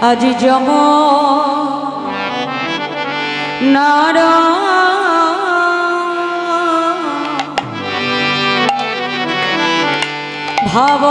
আজ যম নার ভাব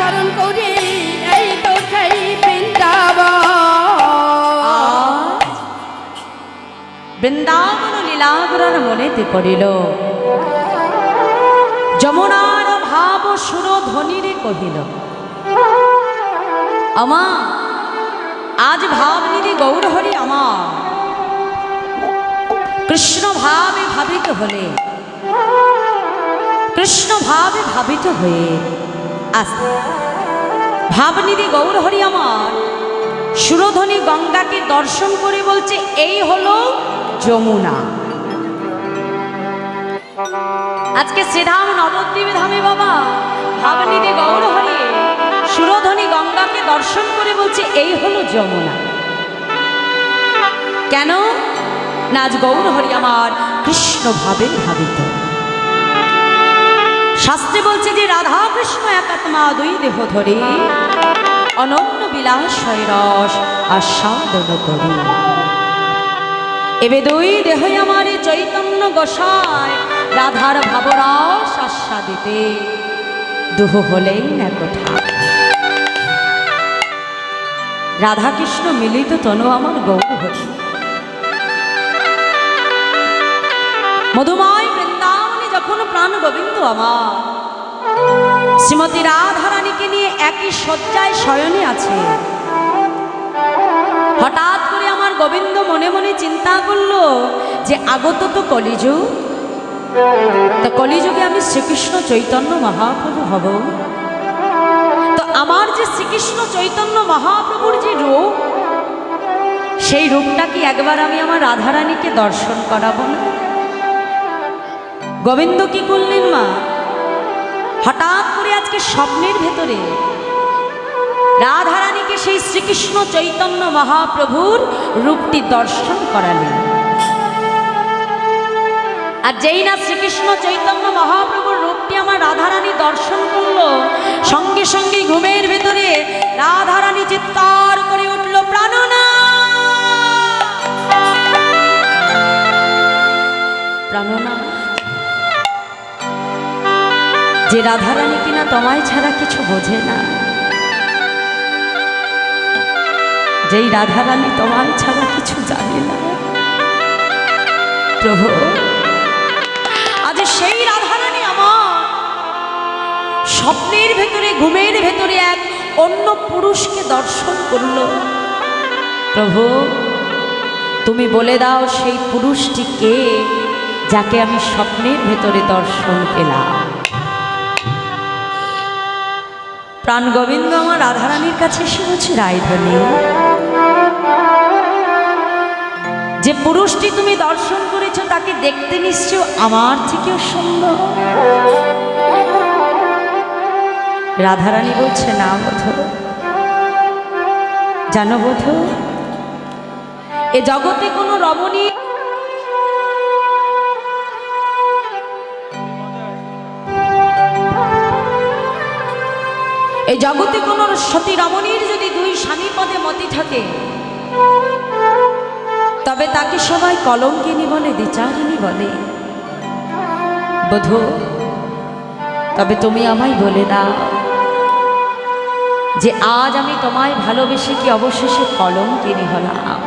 ধারণ করে এই তো সেই বৃন্দাবন। বৃন্দাবন লীলাগুরার মনেতে পড়িল। যমুনার ভাব সুর ধ্বনিরে কহিল আমা আজ ভাবনিধি গৌরহরি আমার। কৃষ্ণ ভাবে ভাবিত হলে কৃষ্ণ ভাবে ভাবিত হয়ে আসতে ভাবনিধি গৌরহরি আমার, সুরধ্বনি গঙ্গাকে দর্শন করে বলছে, এই হলো যমুনা। আজকে শ্রীধাম নবদ্বীপ ধামে বাবা, ভাবনিধি গৌরহরি সুরধ্বনি গঙ্গাকে দর্শন করে বলছে, এই হলো যমুনা। কেন? না, আজ গৌরহরি আমার কৃষ্ণ ভাবে ভাবিত। শাস্ত্রে বলছে যে রাধা কৃষ্ণ একাত্মা দুই দেহ ধরে। অনন্য বিলাস রস আস্বাদন করি এবে দুই দেহ আমার চৈতন্য গোসায় রাধার ভাবরস আস্বাদিতে। দুহ হলেই একঠা রাধা কৃষ্ণ মিলিত তনু আমার গৌর মধুময় যখন প্রাণ গোবিন্দ আমার। শ্রীমতী রাধারানীকে নিয়ে একই শয্যায় শয়নে আছে। হঠাৎ করে আমার গোবিন্দ মনে মনে চিন্তা করল যে আগত তো কলিযুগ। তো কলিযুগে আমি শ্রীকৃষ্ণ চৈতন্য মহাপ্রভু হব। তো আমার যে শ্রীকৃষ্ণ চৈতন্য মহাপ্রভুর যে রূপ, সেই রূপটা কি একবার আমি আমার রাধারানীকে দর্শন করাবো না? গোবিন্দ কি করলেন মা? হঠাৎ করে আজকে স্বপ্নের ভেতরে রাধারানীকে সেই শ্রীকৃষ্ণ চৈতন্য মহাপ্রভুর রূপটি দর্শন করালেন। আর যেই না শ্রীকৃষ্ণ চৈতন্য মহাপ্রভুর রূপটি আমার রাধারানী দর্শন করল, সঙ্গে সঙ্গে ঘুমের ভেতরে রাধারানী চিৎকার করে উঠল, প্রাণনা! প্রাণনা যে রাধারানী কিনা তোমায় ছাড়া কিছু বোঝে না। যেই রাধারানী তোমায় ছাড়া কিছু জানে না। প্রভু, আজ সেই রাধারানী আমার স্বপ্নের ভেতরে, ঘুমের ভেতরে এক অন্য পুরুষকে দর্শন করল। প্রভু, তুমি বলে দাও সেই পুরুষটি কে যাকে আমি স্বপ্নের ভেতরে দর্শন পেলাম? প্রাণ গোবিন্দ আমার রাধারানীর কাছে এসে বলছে রায়ধনী যে পুরুষটি তুমি দর্শন করেছ, তাকে দেখতে নিশ্চয় আমার থেকেও সুন্দর। রাধারানী বলছে, না বোধ। জানো বোধ, এ জগতে কোনো রমণী এই জগতে কোনো সতী রমণীর যদি দুই স্বামী পদে মতি থাকে, তবে তাকে সবাই কলঙ্কিনী বলে, দ্বিচারিণী বলে। বধূ, তবে তুমি আমায় বলে দাও যে আজ আমি তোমায় ভালোবেসে কি অবশেষে কলঙ্কিনী হলাম।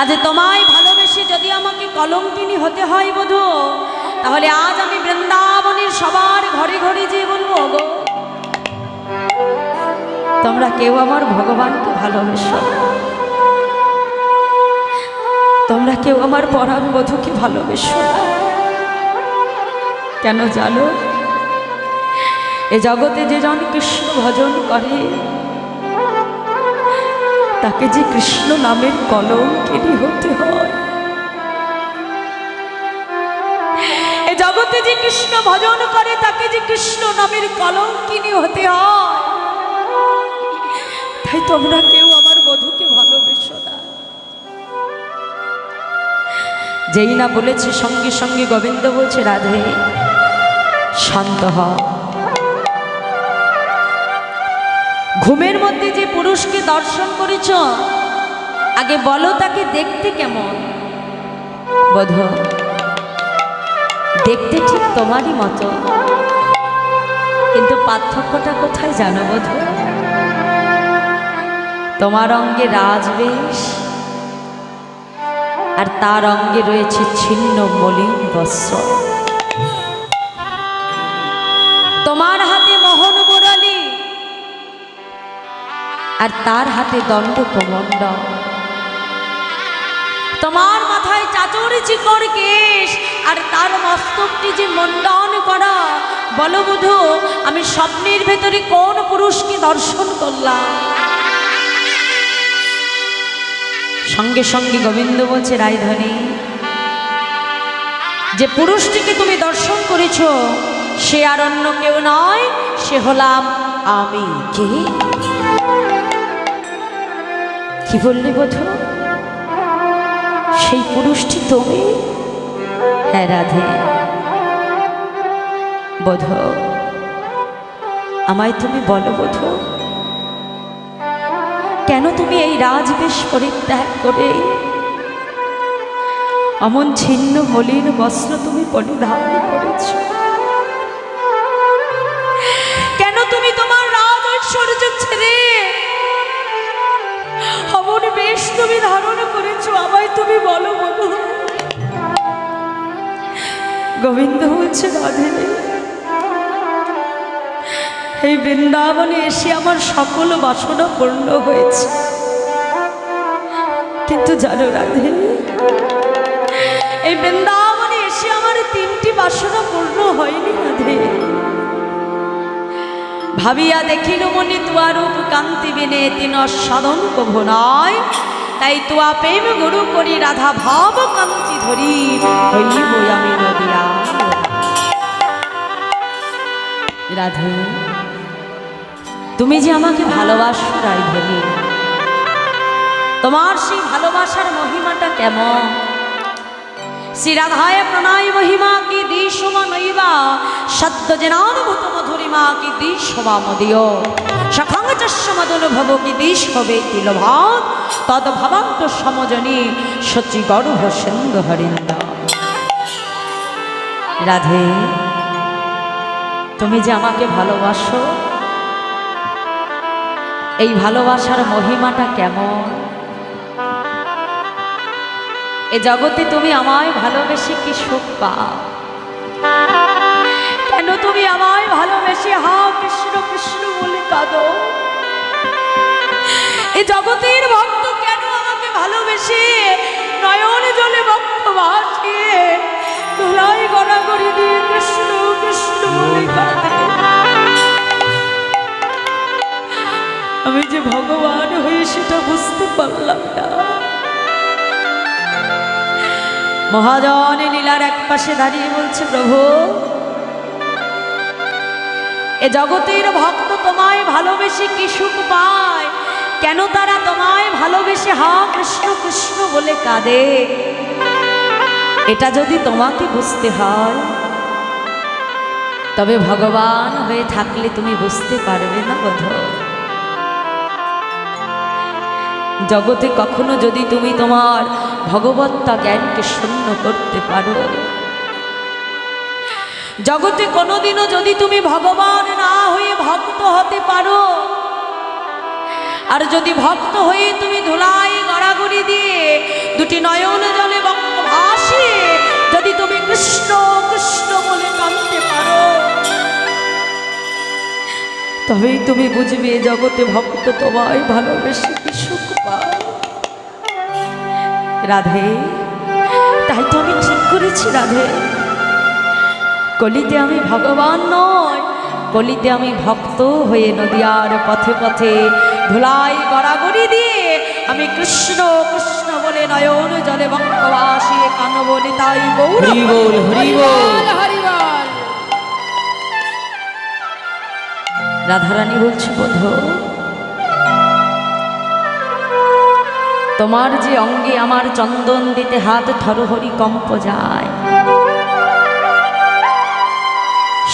আজ তোমায় ভালোবেসে যদি আমাকে কলঙ্কিনী হতে হয়, বধূ, তাহলে আজ আমি বৃন্দাবনের সবার ঘরে ঘরে যে তোমরা কেউ আমার ভগবানকে ভালোবেসো। তোমরা কেউ আমার পরাণ বধূকে ভালোবেসো। কেন জানো? এ জগতে যে জন কৃষ্ণ ভজন করে, তাকে যে কৃষ্ণ নামের কলঙ্কিনী হতে হয়। যে কৃষ্ণ ভজন করে, তাকে যে কৃষ্ণ নামের কলঙ্কিনী হতে হয়। তাই তোমরা কেউ আমার বধূকে ভালোবেসো না। যেই না বলেছে, সঙ্গে সঙ্গে গোবিন্দ বলছে, রাধে, শান্ত হ। ঘুমের মধ্যে যে পুরুষকে দর্শন করেছ, আগে বলো তাকে দেখতে কেমন? বোধ দেখতে ঠিক তোমারই মতো। কিন্তু পার্থক্যটা কোথায় জানো বোধ? তোমার অঙ্গে রাজবেশ আর তার অঙ্গে রয়েছে ছিন্ন মলিন বস্ত্র। তোমার হাতে মোহন মুরলী আর তার হাতে দণ্ড কমণ্ড তোমার মাথায় চাচর চিকর কেশ আর তার মস্তকটি যে মণ্ডন করা, বলো বুধু, আমি স্বপ্নের ভেতরে কোন পুরুষকে দর্শন করলাম? সঙ্গে সঙ্গে গোবিন্দ বলছে রায়ধনী যে পুরুষটিকে তুমি দর্শন করেছ, সে আর অন্য কেউ নয়, সে হলাম আমি। কে? কি বললি বধু? সেই পুরুষটি তুমি? হ্যাঁ রাধে। বোধ, আমায় তুমি বলো বোধ, কেন তুমি এই রাজবেশ পরিত্যাগ করে অমন ছিন্ন মলিন বস্ত্র তুমি পরিধান করেছ? কেন তুমি তোমার রাজ ঐশ্বর্য ছেড়ে অমন বেশ তুমি ধারণ করেছ? আমায় তুমি বলো বলো গোবিন্দ বলছে রাধে এই বৃন্দাবনে এসে আমার সকল বাসনা পূর্ণ হয়েছে। কিন্তু জানো রাধে, এই বৃন্দাবনে এসে আমার তিনটি বাসনা পূর্ণ হয়নি রাধে। ভাবিয়া দেখিল মনে তুয়া রূপ কান্তি বিনে তিন সাধন কভ নয়। তাই তুয়া প্রেম গুরু করি রাধা ভাব কান্তি ধরি হইব আমি রাধে। তুমি যে আমাকে ভালোবাসো রাইধবি তোমার সেই ভালোবাসার মহিমাটা কেমন? শ্রীরাধায় প্রণয় মহিমা কি দিশমা নৈবা? সদ্য জেনানুভূত মধুরিমা কি দিশবা মদীয় সখাঙ্গ চস্য মদনুভব কি দিশ হবে তিলভাগ তদ ভবান্ত সমজনী সচি গর্ভ সিন্ধু হরিন্দ রাধে। তুমি যে আমাকে ভালোবাসো, এই ভালোবাসার মহিমাটা কেমন? এ জগতে তুমি আমায় ভালোবেসে কি সুখ পাও? কেন তুমি আমায় ভালোবেসে হা কৃষ্ণ কৃষ্ণ বলে কাঁদো? এ জগতের ভক্ত ভগবান হয়ে সেটা বুঝতে পারলাম না। মহাজন লীলার এক পাশে দাঁড়িয়ে বলছে, প্রভু, এ জগতের ভক্ত তোমায় ভালোবেসে কি সুখ পায়? কেন তারা তোমায় ভালোবেসে হা কৃষ্ণ কৃষ্ণ বলে কাঁদে? এটা যদি তোমাকে বুঝতে হয়, তবে ভগবান হয়ে থাকলে তুমি বুঝতে পারবে না বোধ জগতে কখনো যদি তুমি তোমার ভগবত্তা জ্ঞানকে শূন্য করতে পারো। জগতে কোনোদিনও যদি তুমি ভগবান না হয়ে ভক্ত হতে পারো, আর যদি ভক্ত হয়ে তুমি ধুলাই গড়াগড়ি দিয়ে দুটি নয়ন জলে ভাসে, যদি তুমি কৃষ্ণ কৃষ্ণ বলে কাঁদতে পারো, তবেই তুমি বুঝবে জগতে ভক্ত তোমায় ভালোবেসে রাধে তাই তো আমি ঠিক করেছি রাধে। কলিতে আমি ভগবান নয় কলিতে আমি ভক্ত হয়ে নদিয়ার পথে পথে ধুলাই গড়াগড়ি দিয়ে আমি কৃষ্ণ কৃষ্ণ বলে নয়ন জলে বঙ্কবাসী কান বলে তাই গৌর হরিবল রাধারানী বলছে বোধ তোমার যে অঙ্গে আমার চন্দন দিতে হাত ধরহরি কম্প যায়।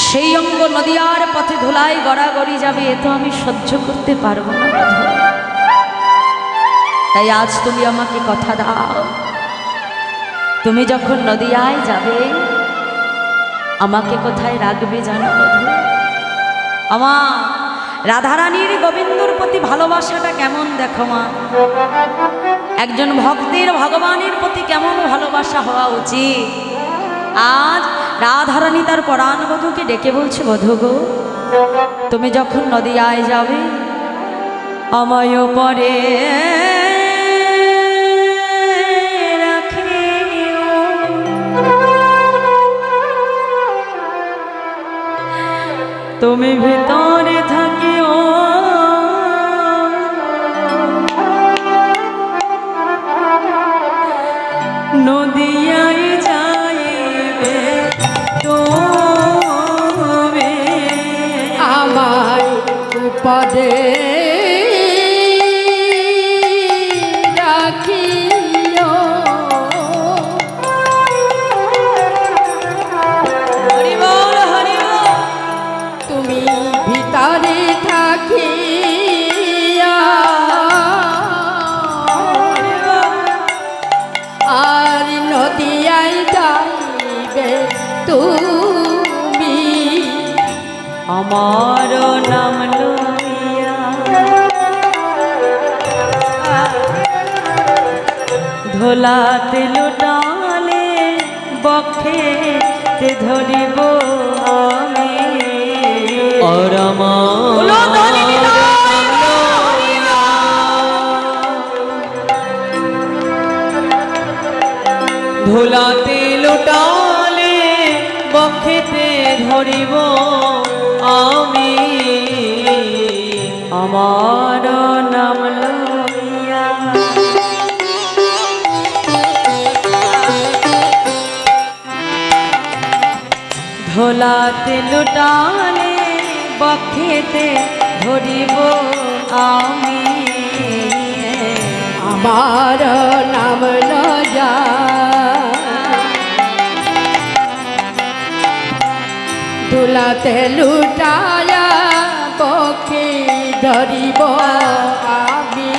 সেই অঙ্গ নদিয়ার পথে ধুলাই গড়াগড়ি যাবে এ তো আমি সহ্য করতে পারব না তাই আজ তুমি আমাকে কথা দাও। তুমি যখন নদিয়ায় যাবে, আমাকে কোথায় রাখবে জানো বোধ? আমার রাধারানীর গোবিন্দর প্রতি ভালোবাসাটা কেমন দেখো মা? একজন ভক্তের ভগবানের প্রতি কেমন ভালোবাসা হওয়া উচিত? আজ রাধারানী তার পরাণ বধূকে ডেকে বলছে, বধূ গো, তুমি যখন নদীয়ায় যাবে আমায় পরে তুমি ভিতরে পদে দোলাত লুটালে বক্ষে তে ধরিব আমি। অরমা ভোলাতে লুটালে বক্ষেতে ধরিব ধোলাতে লুটালে বক্ষেতে ধরি ধরিব আমি। আমার নাম লয়া দুলাতে লুটায়া পক্ষে ধরিব আমি।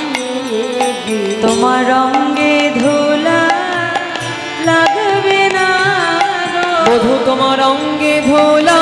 তোমার বধু তোমার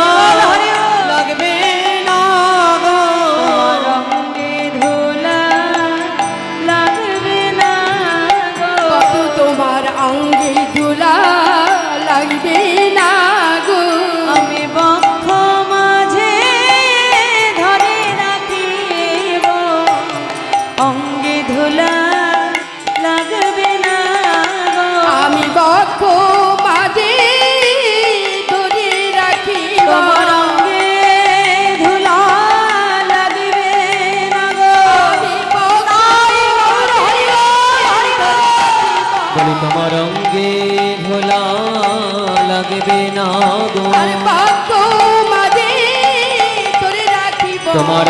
তোমার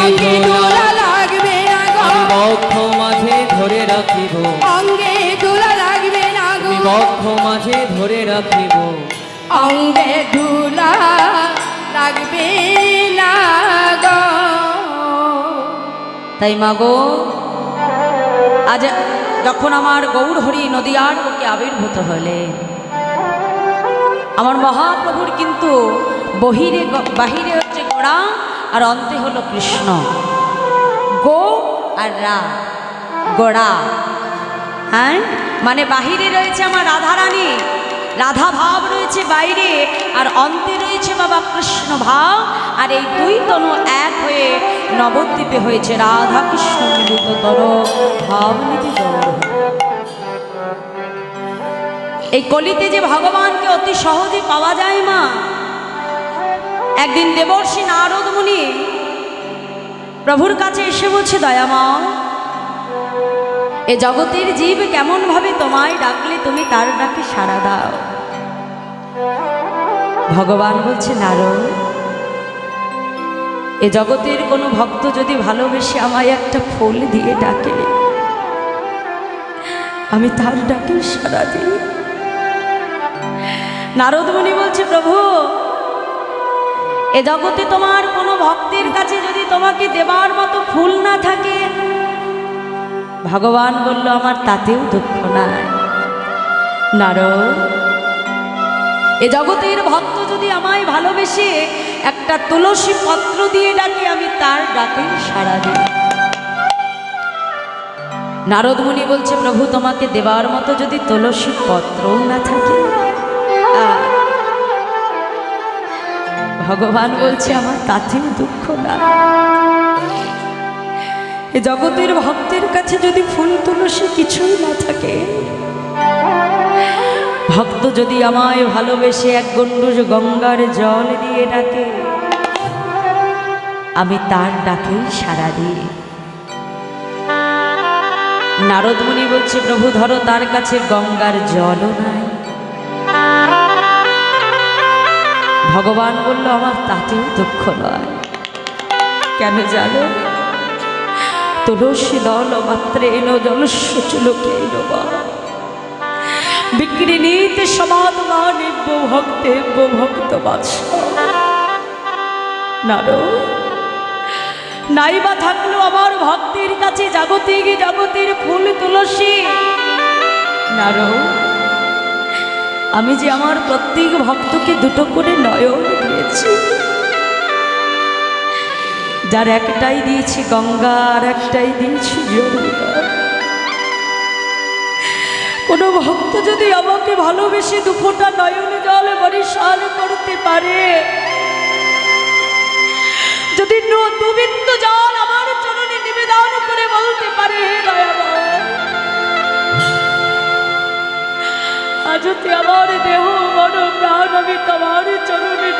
অঙ্গে ধোলা লাগবে না গো। আমি বক্ষ মাঝে ধরে রাখিব। অঙ্গে ধুলা লাগবে না গো। বক্ষ মাঝে ধরে রাখিব। অঙ্গে ধুলা লাগবে না গো। তাই মাগো আজ যখন আমার গৌরহরি নদীয়ার বুকে আবির্ভূত হলে আমার মহাপ্রভুর কিন্তু বহিরে বাহিরে হচ্ছে গোড়া আর অন্তে হলো কৃষ্ণ। গো আর রা। গোড়া। হ্যাঁ? মানে বাহিরে রয়েছে আমার রাধারানী। রাধা ভাব রয়েছে বাইরে, আর অন্তে রয়েছে বাবা কৃষ্ণ ভাব। আর এই দুই তনু এক হয়ে নবদ্বীপে হয়েছে রাধা কৃষ্ণ মিলিত তর ভাব নীতি এই কলিতে যে ভগবানকে অতি সহজে পাওয়া যায় মা একদিন দেবর্ষী নারদ মুনি প্রভুর কাছে এসে বলছে দয়ামা এ জগতের জীব কেমনভাবে তোমায় ডাকলে তুমি তার ডাকে সাড়া দাও? ভগবান বলছে, নারদ, এ জগতের কোনো ভক্ত যদি ভালোবেসে আমায় একটা ফুল দিয়ে ডাকে, আমি তার ডাকে সাড়া দিই। নারদমণি বলছে, প্রভু এ জগতে তোমার কোনো ভক্তের কাছে যদি তোমাকে দেবার মতো ফুল না থাকে, ভগবান বলল, আমার তাতেও দুঃখ নাই। নারদ, এ জগতের ভক্ত যদি আমায় ভালোবেসে একটা তুলসী পত্র দিয়ে ডাকে, আমি তার ডাকে সাড়া দিই। নারদ মুনি বলছে, প্রভু, তোমাকে দেবার মতো যদি তুলসী পত্রও না থাকে ভগবান বলছে, আমার তাতেও দুঃখ না? এ জগতের ভক্তের কাছে যদি ফুল তুলসী কিছুই না থাকে, ভক্ত যদি আমায় ভালোবেসে এক গণ্ডুষ গঙ্গার জল দিয়ে ডাকে, আমি তার ডাকেই সারা দিই। নারদমণি বলছে, প্রভু ধরো তার কাছে গঙ্গার জলও নাই। ভগবান বলল, আমার তাতেও দুঃখ নয়। কেন জানো? তুলসী দল মাত্রে এলো জলস্বচুলোকে এলো বা বিক্রিণীতে সমাত্মা নিব্য ভক্তেব্য ভক্ত বাৎস নারো নাইবা থাকল আমার ভক্তের কাছে জাগতিক জগতের ফুল তুলসী। নারো আমি যে আমার প্রত্যেক ভক্তকে দুটো করে নয়ন দিয়েছি। যার একটাই দিয়েছি গঙ্গা আর একটাই দিয়েছি কোনো ভক্ত যদি আমাকে ভালোবেসে দুফোটা নয়ন জল বরিশাল করতে পারে যদি ন- জল আমার চরণে নিবেদন করে বলতে পারে "হে দয়াময়, যদি আমার দেহ মন প্রাণ আমি তোমার চরণে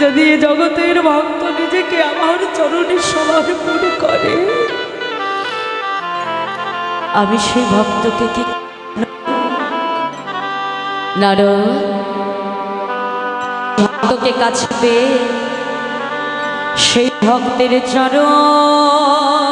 যদি এ জগতের ভক্ত নিজেকে আমার চরণে সমর্পণ করে, আমি সেই ভক্তকে কি নারদ ভক্তকে কাছে পেয়ে সেই ভক্তের চরণ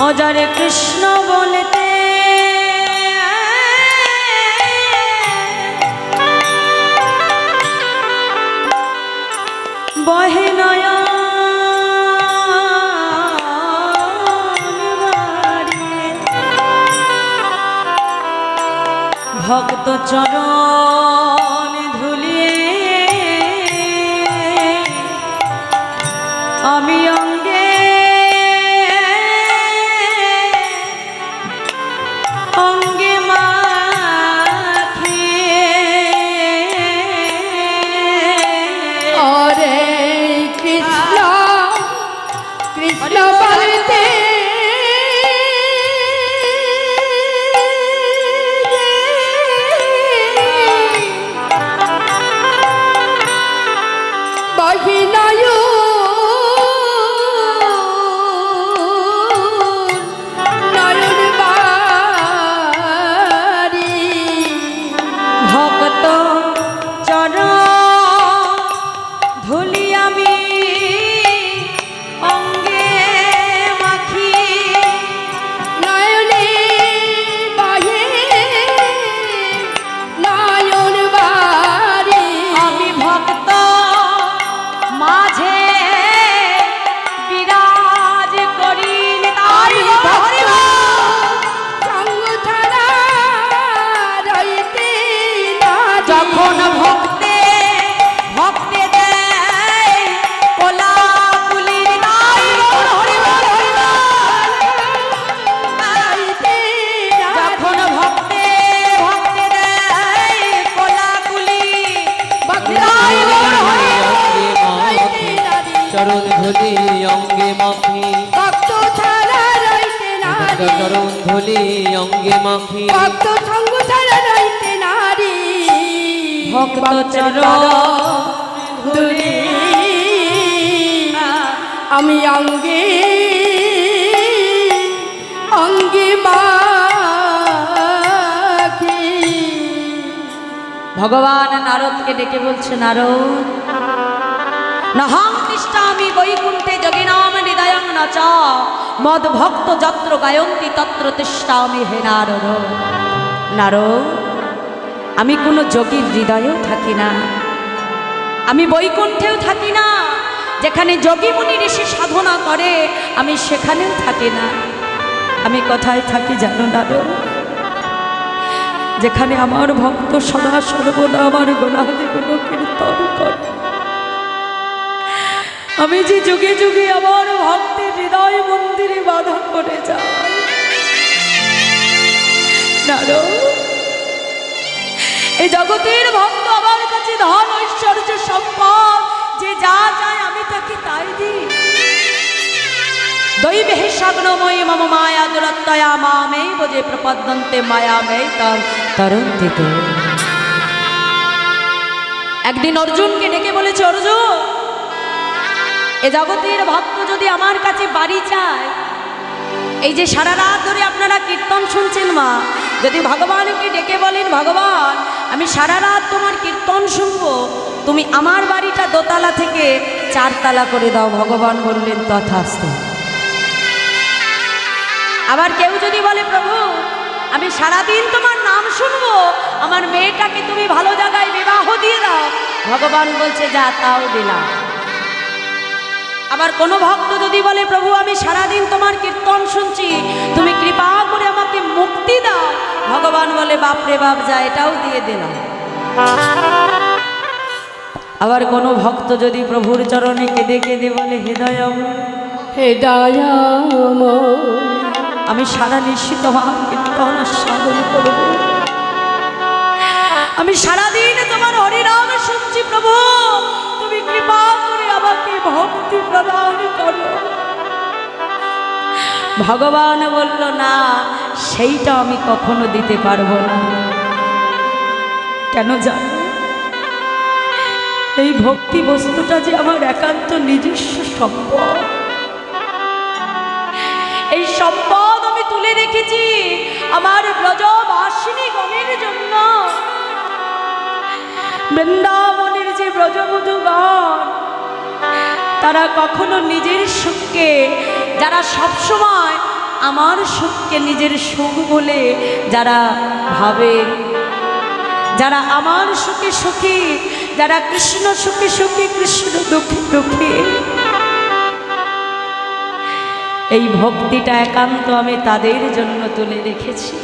অজারে কৃষ্ণ বলতে বহে নয় ভক্ত চরণ চরণ ধুলি অঙ্গে মাখি। ভক্ত ছাড়া রইতে নারী। চরণ ধুলি অঙ্গে মাখি। ভক্ত সঙ্গ ছাড়া রইতে নারী। ভক্ত চরণ ধুলি আমি অঙ্গে অঙ্গে মাখি। ভগবান নারদকে ডেকে বলছে নারদ নহং নচ মদ ভক্ত যত্র গায়ন্তি তত্র তিষ্ঠামি হে নারদ। নারদ, আমি কোনো যোগীর হৃদয়েও থাকি না। আমি বৈকুণ্ঠেও থাকি না। যেখানে যোগী মুনি ঋষি সাধনা করে, আমি সেখানেও থাকি না। আমি কোথায় থাকি জানো না যেখানে আমার ভক্ত সদা সর্বদা আমার গোনাদিগুলো কীর্তন করে। আমি যে যুগে যুগে আমার ভক্তের হৃদয় মন্দিরে বাধা করে নারো এই জগতের ভক্ত আমার কাছে ধন ঐশ্বর্য সম্পদ, যে যা চায় আমি তাকে তাই দিই। দৈবে স্বগ্নময়ী মম মায়া মামে বোঝে প্রপদ্যন্তে মায়া মে তম তরন্তি তো। একদিন অর্জুনকে ডেকে বলেছে, অর্জুন, এ জগতের ভক্ত যদি আমার কাছে বাড়ি চায়, এই যে সারা রাত ধরে আপনারা কীর্তন শুনছেন মা, যদি ভগবানকে ডেকে বলেন, ভগবান, আমি সারা রাত তোমার কীর্তন শুনব, তুমি আমার বাড়িটা দোতলা থেকে চারতলা করে দাও। ভগবান বললেন, তথাস্তু। আবার কেউ যদি বলে, প্রভু, আমি সারাদিন তোমার নাম শুনব, আমার মেয়েটাকে তুমি ভালো জায়গায় বিবাহ দিয়ে দাও। ভগবান বলছে, যা, তাও দিলাম। আবার কোনো ভক্ত যদি বলে প্রভু আমি সারাদিন তোমার কীর্তন শুনছি তুমি কৃপা করে আমাকে মুক্তি দাও। ভগবান বলে বাপরে বাপ যা এটাও দিয়ে দিলাম। আবার কোনো ভক্ত যদি প্রভুর চরণে কেঁদে কেঁদে বলে হৃদয় হে দয়াময় আমি সারা নিশ্চিত তোমার কীর্তন সাধন করব। আমি সারাদিন তোমার হরিনাম শুনছি প্রভু। তুমি কৃপা আমাকে ভক্তি প্রদান করো। ভগবান বলল, না, সেইটা আমি কখনো দিতে পারব না। কেন জানো? এই ভক্তি বস্তুটা যে আমার একান্ত নিজস্ব সম্পদ। এই সম্পদ আমি তুলে রেখেছি আমার ব্রজবাসিনী গণের জন্য। বৃন্দাবনের যে ব্রজবধূগণ তারা কখনো নিজের সুখকে, যারা সবসময় আমার সুখকে নিজের সুখ বলে যারা ভাবে, যারা আমার সুখে সুখী, যারা কৃষ্ণ সুখে সুখী, কৃষ্ণ দুঃখে দুঃখী। এই ভক্তিটা একান্ত আমি তাদের জন্য তুলে রেখেছি।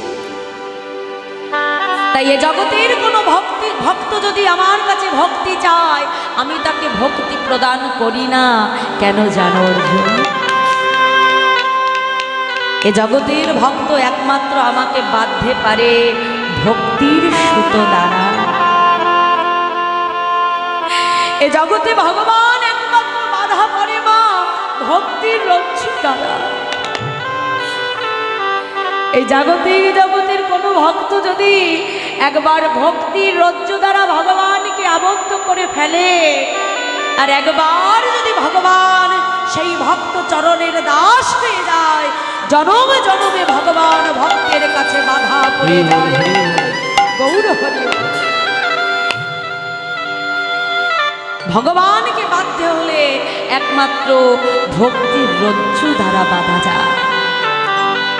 তাই এ জগতের কোনো ভক্তি, ভক্ত যদি আমার কাছে ভক্তি চায়, আমি তাকে ভক্তি প্রদান করি না। কেন জানো অর্জুন? এ জগতের ভক্ত একমাত্র আমাকে বাধ্যে পারে ভক্তির সুতো দ্বারা এ জগতে ভগবান একমাত্র বাধা পড়ে মা, ভক্তির রজ্জু দ্বারা এই জাগতিক জগতের কোনো ভক্ত যদি একবার ভক্তির রজ্জু দ্বারা ভগবানকে আবদ্ধ করে ফেলে। আর একবার যদি ভগবান সেই ভক্ত চরণের দাস হয়ে যায় জনমে জনমে ভগবান ভক্তের কাছে বাধা পড়ে যায়। গৌর হরি ভগবানকে বাধ্য হলে একমাত্র ভক্তির রজ্জু দ্বারা বাধা যায়।